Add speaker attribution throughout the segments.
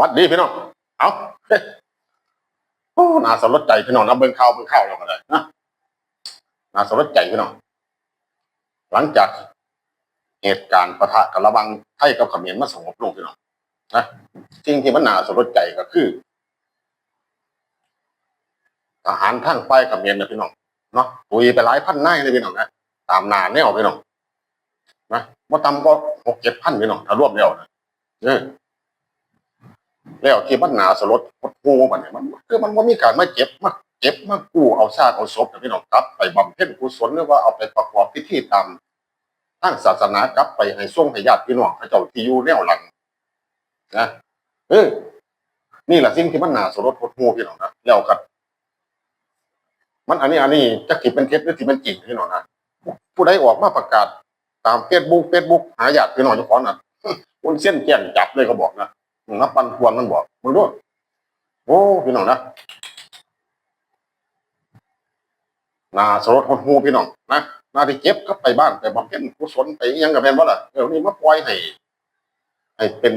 Speaker 1: วัดดีพี่น้อง เอาเฮ้ยโอ้น่าสลดใจพี่น้องนะเบิ่งข่าวเบิ่งข่าวเราก็ได้นะน่าสลดใจพี่น้อง หลังจากเหตุการณ์ปะทะกันระวังไทยกับเขมรมาสงบลงพี่น้องนะสิ่งที่มันน่าสลดใจก็คือทหารทั้งฝ่ายเขมรนะพี่น้องเนาะตุยไปหลายพันนายเลยพี่น้องนะตามนาแนวพี่น้องนะว่าต่ำก็หกเจ็ดพันพี่น้องถ้ารวมแล้วนะเออ แล้วที่มันหนาสลดหดหูมันเนี่ยมันคือมันว่ามีการมาเก็บมาเก็บมากู้เอาซากเอาศพนะพี่น้องกลับ ไปบำเพ็ญกุศลหรือว่าเอาไปประกอบพิธีตามทางศาสนากลับไปให้ส่งให้ญาติพี่น้องพระเจ้าที่อยู่แนวหลังนะเออนี่แหละสิ่งที่มันหนาสลดหดหูพี่น้องนะแล้วกันมันอันนี้อันนี้จะคิดเป็นเท็จหรือที่เป็นจริงพี่น้องนะผู้ใดออกมาประกาศตามเฟซบุ๊กเฟซบุ๊กหาญาติพี่น้องเจ้าของน่ะคนเส้นแจ้งจับเลยเขาบอกนะ นับปันควรมันบอกมึงด้วยโอ้พี่น้องนะนาสลดหดหูพี่น้องนะนาที่เก็บก็ไปบ้านไปบำเพ็ญกุศลไปยังกับแม่นบ่ล่ะเดี๋ยวนี้มาปล่อยให้ให้เป็น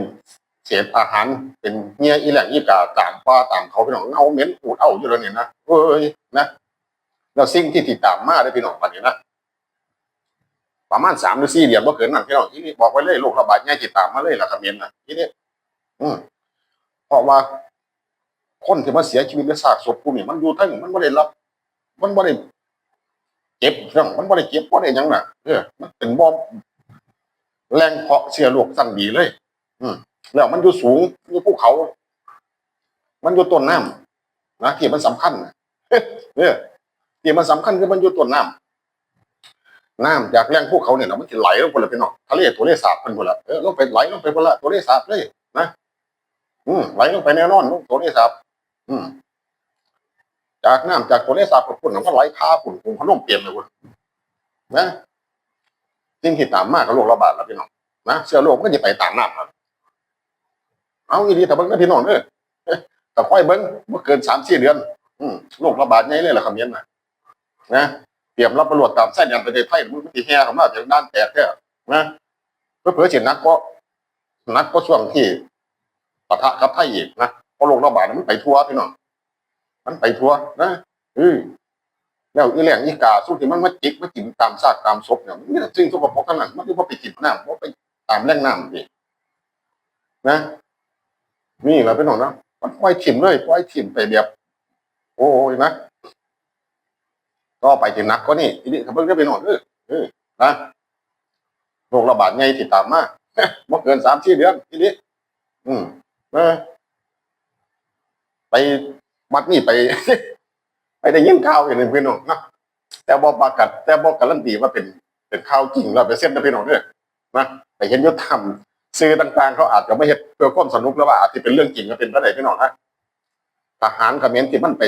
Speaker 1: เศษอาหารเป็นเงี้ยอีแหลงอีกาตามป่าตามเขาพี่น้องเอาเหม็นอูดเอาอยู่แล้วเนี่ยนะเอ้ยนะแล้วสิ่งที่ติดตามมาได้พี่น้องบัดนี้นะประมาณสามหรือสี่เดือนบ่เกินนั่นพี่น้องที่นี่บอกไว้เลยโรคระบาดใหญ่ติดตามมาเลยละครเมียนนะทีนี้ อืมเพราะว่าคนที่มาเสียชีวิตในซากศพพวกนี้มันอยู่ทั้งมันไม่ได้รับ มันไม่ได้เก็บเรื่องมันไม่ได้เก็บเพราะได้ยังน่ะเออมันเป็นบอมแรงเพาะเสียโลกสั้นดีเลย อืมแล้วมันอยู่สูงอยู่ภูเขา มันอยู่ต้นน้ำนะที่มันสำคัญน่ะเนี่ยที่มันสำคัญคือมันอยู่ต้นน้ำน้ำจากแรงภูเขาเนี่ยนะมันจะไหลลงไปเลยพี่น้องทะเลตัวเลสาบมันหมดละเออลงไปไหลลงไปหมดละตัวเลสาบเลยนะ อืมไหลลงไปแน่นอนลงตัวเลสับอืมจากน้ำจากตัวเลสับกับฝุ่นมันก็ไหลพาฝุ่นฝุ่นขาล่มเปลี่ยนเลยคุณนะสิ่งที่ตามมากกับโรคระบาดแล้วพี่น้องนะเชื้อโรคมันก็จะไปตามน้ำครับเอาอีดีแต่เบิ้งนะพี่น้องเด้อแต่ค่อยเบิ้งเมื่อเกินสามสี่เดือน อืมโรคระบาดใหญ่เลยล่ะคำนี้นะนะเตรียมรับตำรวจตามเส้นยันไปในไทยมันตีแห่เข้ามาจากด้านแตกแค่นะเพื่อเผื่อเฉียนนักก็นักก็ช่วงที่ ปะทะกับไทยอีกนะเพราะโรคระบาดมันไปทั่วพี่น้องมันไปทั่วนะอือแล้วอีแหล่งอีกาสู้ที่มันมาจิกมากินตามซากตามศพเนี่ยมันมีแต่สิ่งสกปรกทั้งนั้นมันที่ว่าไปกินน้ำว่าไปตามแหล่งน้ำนี่นะนี่แหละพี่น้องนะมันปล่อยถิ่มเลยปล่อยถิ่มไปแบบโอ้ยนะก็ไปถึงนักก็นี่ทีนี้เขาเพิ่งได้ไปนอนเออเออนะโรคระบาดไงที่ตามมาเมื่อเกินสามสี่เดือนทีนี้อืม เออไปวัดนี่ไปไปได้ยินข่าวอย่างนึงพี่น้องนะแต่บอกประกาศแต่บอกการันตีว่าเป็นเป็นข่าวจริงเราไปเส้นนะพี่น้องเนี่ยนะไปเห็นยศธรรมสื่อต่างๆ เขาอาจจะไม่เห็นเพื่อความสนุกแล้วว่าอาจจะเป็นเรื่องจริงก็เป็นไปได้พี่น้องนะทหารเขมรที่มันไป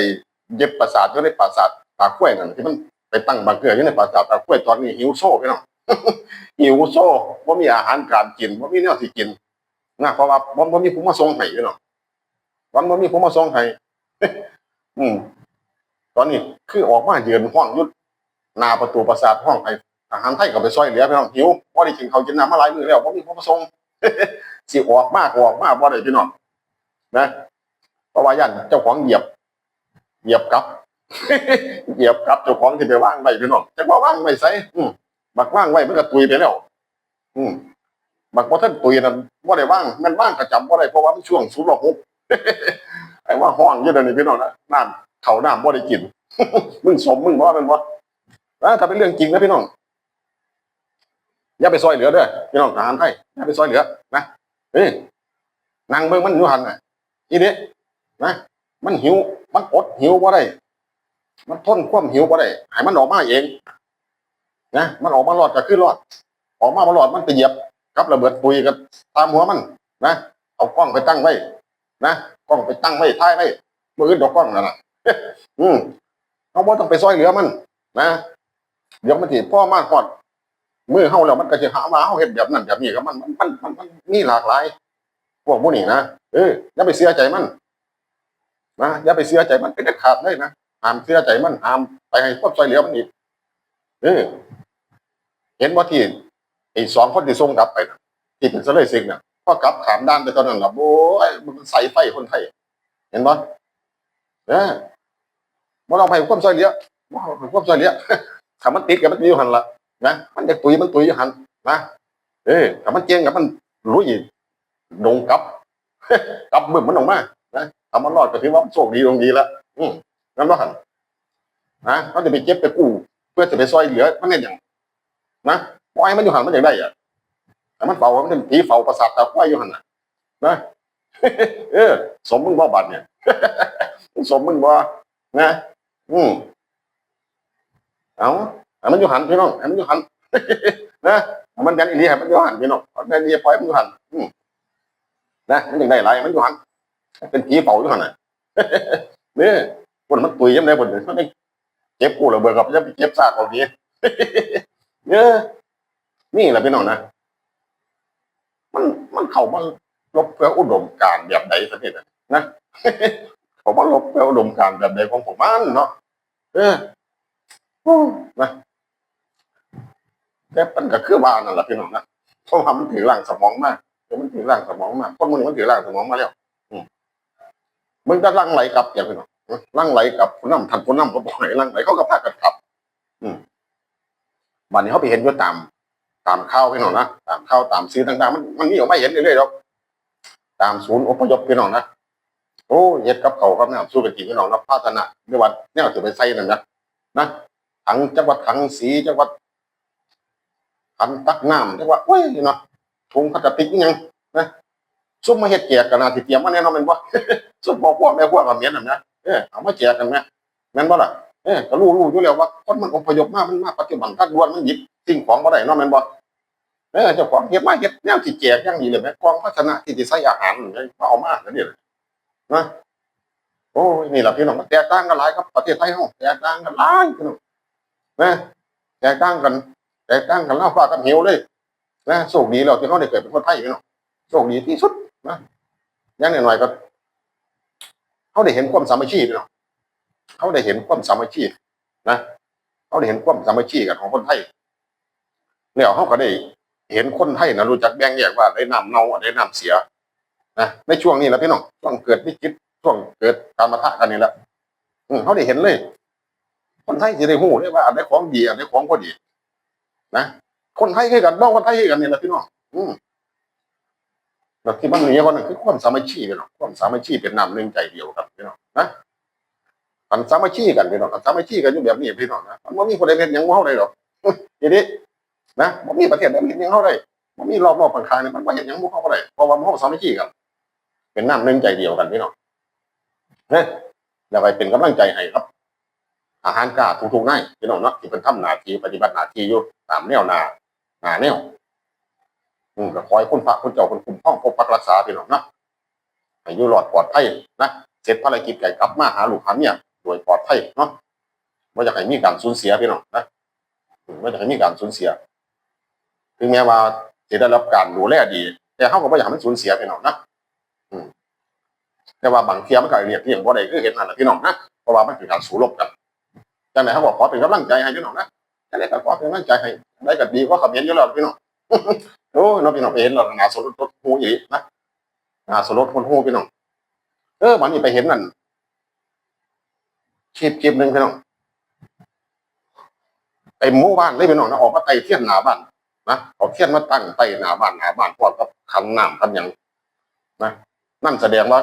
Speaker 1: เย็บประสาทอยู่ในปราสาทตาขั้วนั่นที่มันไปตั้งบังเกอร์อยู่ในปราสาทตาขั้วตอนนี้หิวโซ่พี่น้องหิวโซ่ว่ามีอาหารการกินว่ามีแนวที่กิน นะเพราะว่าวันบ่มีผู้มาส่งให้เนาะวันบ่มีผู้มาส่งให้อืม ตอนนี้คือออกมาเยือนห้องยุดหน้าประตูปราสาทห้องให้อาหารไทยก็ไปซอยเหลือพี่น้องหิวบ่ได้กินข้าวกินน้ำมาหลายมื้อแล้วบ่มีผู้มาส่งสิออกมากออกมากบ่ได้พี่น้องนะเพราะว่าย่านเจ้าของเหยียบ เหยียบกลับเหยียบกลับเจ้าของที่ไปว่างไว้พี่น้องจักว่าว่างไว้ไสอืมบักว่างไว้มันก็ตุยไปแล้ว อืม บักบ่ท่านตุยนั่นบ่ได้ว่างมันว่างกระจำบ่าได้เพราะว่ามันช่วงสูบละหกไอ้ว่าห้องอยู่เลยวนี้พี่น้องนะน้ำเขาน้ำบ่าได้กินมึงสมมึงบ่เป็นบ่นะถ้าเป็นเรื่องจริงนะพี่น้องอย่าไปซอยเหลือด้อพี่น้องทหารไทยอย่าไปซอยเหลือนะเอ้ยนางเบิ่งมันอยู่หันน่ะอีเด้นะมันหิว มันอดหิวบ่าได้ มันทนความหิวบ่าได้ให้มันออกมาเองนะมันออกมารอดก็คือรอด ออกมาบ่รอดมันไปเหยียบ กับระเบิดปุยกับตามหัวมันนะเอากล้องไปตั้งไว้นะกล้องไปตั้งไว้ท้ายไว้มืออื่นดอกกล้องนั่นน่ะอืมเอาบ่ต้องไปซอยเหลือมันนะเดี๋ยวมันสิพ่อมาก่อนมือเฮาแล้วมันก็สิหาว่าเฮาเฮ็ดแบบนั้นแบบนี้กับมันมันมันมันมันมีหลากหลายพวกพวกนี้นะเอออย่าไปเสียใจมันนะอย่าไปเสียใจมันเป็นเด็ดขาดเลยนะห้ามเสียใจมันห้ามไปให้ความช่วยเหลือมันอีกเออเห็นว่าที่ ไอ้สองคนที่ส่งกลับไปนะที่เป็นเสลยซิงเนี่ยพอกลับขามด้านไปตอนนั้นล่ะโอ้ยมันใส่ไฟคนไทย เห็นบ่เออบ่ต้องไปความช่วยเหลือบ่เอาไปความช่วยเหลือถ้ามันติดกับมันอยู่หันละนะมันจะตุยมันตุยอยู่หันนะเออถ้ามันเจ๊งกับมันรู้อีกดงกลับกลับบึ้มมันออกมานะถ้ามันรอดก็ถือว่าโชคดีตรงดีละอืมนั่นว่าหันนะเขาจะไปเก็บไปกู้เพื่อจะไปซอยเหลือมันเนี่ยอย่างนะ ปล่อยมันอยู่หันมันอย่างได้อะแต่มันเฝ้ามันเป็นผีเฝ้าประสาทตาควายอยู่หันน่ะนะเออ สมมึงบ่บัดเนี่ย สมมึงบ่นะ อืมเอาให้มันอยู่หันพี่น้องให้มันอยู่หันนะมันยันอีหลีให้มันอยู่หันพี่น้องเอาได้ดีปล่อยมันอยู่หันอืมนะมันยังได้ไรมันอยู่หันเป็นผีเฝ้าอยู่หันน่ะเนี่ยคนมันตุยยังไงคนมันไม่เจ็บกูระเบิดกับจะไปเจ็บซากเอาดีเนี่ย นี่แหละพี่น้องนะมันมันเขามาลบเพื่ออุดมการแบบใดสักทีนะนะเขามาลบเพื่ออุดมการแบบใดของผมมันเนาะเออนะแต่มันก็คือว่านนั่นแหละพี่น้องนะเพราะว่ามันถือร่างสมองมากเดี๋ยวมันถือร่างสมองมากคนมึงมันถือร่างสมองมาแล้วมึงจะร่างไหลกลับอย่างพี่น้องร่างไหลกลับผู้นำทันผู้นำก็บอกให้ร่างไหลเขาก็พากันกลับ อืมวันนี้เขาไปเห็นยศตาม ตามข้าวพี่น้องนะตามข้าวตามซื้อต่างๆ มันมันมีออกมาเห็นเรื่อยๆหรอกตามศูนย์อพยพพี่น้องนะโอ้เย็ดกับเขาครับเนี่ยสู้กันจริงพี่น้องนะพัฒนาในวันเนี่ยถือไปใส่นั่นนะนะถังจังหวัดถังสีจังหวัดถังตักน้ำจังหวัดเว้ยเนาะถุงพลาสติกยังนะซุ่มมาเฮ็ดแจกกันนะที่เตรียมมาแน่นอนม่นบ่ซุ่มบอกพวกแม่พวกกับเมียนนั่นนะเออเอามาแจกกันแม่แม่นบ่ล่ะเออก็รู้รู้อยู่แล้วว่าคนมันอพยพมามันมาปฏิบัติการด่วนมันหยิบ สิ่งของบ่ได้นาะแมนบ่เออเจ้าของเฮ็ดมาเฮ็ดแนวที่แจกอย่างนี้เลยแม่กองพัฒนาที่สิใส่อาหารนี่มาเอามาแล้วนี่นะโอ้ยนี่แหละพี่น้องแตกต่างกันหลายครับประเทศไทยเฮาแตกต่างกันหลายพี่น้องนะแตกต่างกันแตกต่างกันแล้วฟ้ากันเหวเลยนะโชคดีแล้วที่เฮาได้เกิดเป็นคนไทยพี่น้องโชคดีที่สุดนะอย่างน้อยๆก็เฮาได้เห็นความสามัคคีพี่น้องเฮาได้เห็นความสามัคคีนะเขาได้เห็นความสามัคคีกันของคนไทย แล้วเขาก็ได้เห็นคนไทยนะรู้จักแบ่งแยกว่าได้น้ำเน่าได้น้ำเสียนะในช่วงนี้แหละพี่น้องช่วงเกิดวิกฤตช่วงเกิดการมาทะกันนี่แหละเขาได้เห็นเลย คนไทยจะได้หูได้ว่าอันไหนของดีอันไหนของพอดีนะคนไทยคือกันน้องคนไทยคือกันนี่แหละพี่น้องอืมแล้วที่มันมีวันนึงคือความสามัคคีพี่น้องความสามัคคีเป็นน้ำหนึ่งใจเดียวกันพี่น้องนะอันสามัคคีกันพี่น้องอันสามัคคีกันอยู่แบบนี้พี่น้องนะมันบ่มีคนใดเป็นหยังบ่เฮาได้หรอกทีนี้ นะบ่มีประเทศใดเป็นยังเฮาได้บ่มีรอบๆข้างๆนี่มันบ่เฮ็ดหยังบ่เฮาบ่ได้เพราะว่าเฮาสามัคคีกันเป็นน้ำหนึ่งใจเดียวกันพี่น้องเฮ้ยแล้วไปเป็นกำลังใจให้ครับ อาหารกล้าทุกๆนายพี่น้องเนาะที่เป็นทำหน้าที่ปฏิบัติหน้าที่อยู่ตามแนวหน้าหน้าแนวอืมก็ขอให้คุณพระคุณเจ้าคุณคุ้มครองปกปักรักษาพี่น้องเนาะให้อยู่รอดปลอดภัยนะเสร็จภารกิจไก่กลับมาหาลูกหาเมียโดยปลอดภัยเนาะไม่อยากให้มีการสูญเสียพี่น้องนะไม่อยากให้มีการสูญเสีย ถึงแม้ว่าจะได้รับการดูแลดี แต่เขาก็ไม่อยากให้มันสูญเสียพี่น้องนะแต่ว่าบางเทียมันก็เรียกเรียกว่าใดคือเห็นนั่นแหละพี่น้องนะเพราะว่ามันคือการสู้รบกันจังไหนเขาบอกขอเป็นกำลังใจให้พี่น้องนะจังไหนก็ขอเป็นกำลังใจให้ได้ก็ดีกว่าขับเห็นอยู่แล้วพี่น้องโอ้ยน้องพี่น้องเห็นแล้วนาสลดหูอีกนะนาสลดคนหูพี่น้องเออมันนี่ไปเห็นนั่นคลิปคลิปหนึ่งพี่น้องไอ้หมู่บ้านเลยพี่น้องนะออกมาไต่เทียนหนาบ้าน นะเอาเทียนมาตั้งไต่หน้าบ้านหน้าบ้านพร้อมกับขันน้ำขันหยังนะนั่นแสดงว่า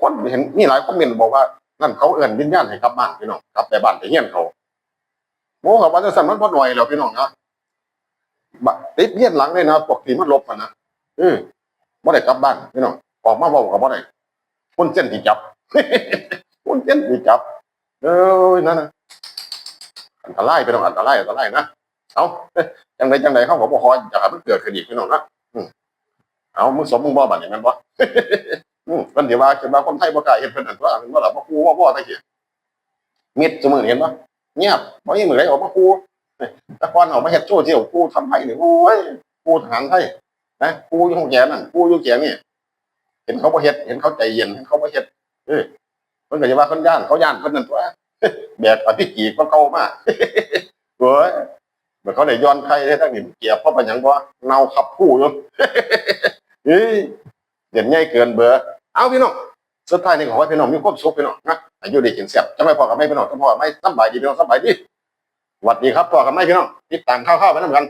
Speaker 1: คนเห็นมีหลายคอมเมนต์บอกว่านั่นเขาเอื้อนวิญญาณให้กลับบ้านพี่น้องกลับไปบ้านไปเฮียนเขาโมกับว่าจะสั่นมันพอหน่อยแล้วพี่น้องนะบติดเฮียนหลังเลยนะปกติมันลบมันนะเออบ่ได้กลับบ้านพี่น้องออกมาบอกกับบ่ได้คนเส้นที่จับคนเส้นที่จับเอ้ยนั่นนะอันตรายไปต้องอันตรายอันตรายนะ เอาจังไดจังไดเขาบอกว่าคอยอยากให้มันเกิดขึ้นอีกพี่น้องนะเอามึงสมมึงบ่บัดนี่แม่นบ่อืมันเดี๋ยวว่าคือว่าคนไทยบ่กล้าเฮ็ดเพิ่นนั่นว่าเพิ่นว่าล่ะบ่คูว่าบ่ตะเกี้มิดซุมื้อเห็นบ่เงียบบ่มีมื้อใดออกมาคูต่ก่อนออกมาเฮ็ดโชว์เที่ยวคูทำไมนี่โอ้ยคูทหารไทยนะคูอยู่ของแกนั่นคูอยู่แกนี่เห็นเขาบ่เฮ็ดเห็นเขาใจเย็นเห็นเขาบ่เฮ็ดเออเพิ่นก็จะว่าเพิ่นย่านเขาย่านเพิ่นนั่นตัวแบกอภิกีก็เก่ามากเว้ย เหมือนเขาได้ย้อนไข่ได้ทั้งนี้เกียบเพราะเป็นหยังบ่เน่าขับผู้อยู่เฮ้ยเด่นง่ายเกินเบอร์เอาพี่น้องสุดท้ายนี่ขอให้พี่น้องมีความสุขพี่น้องนะอายุดีกินเสียบจะไม่พอกับไม่พี่น้องจะพอไม่สบายดีพี่น้องสบายดีสวัสดีครับพอกับไม่พี่น้องติดตามข้าวๆไปน้ำกัน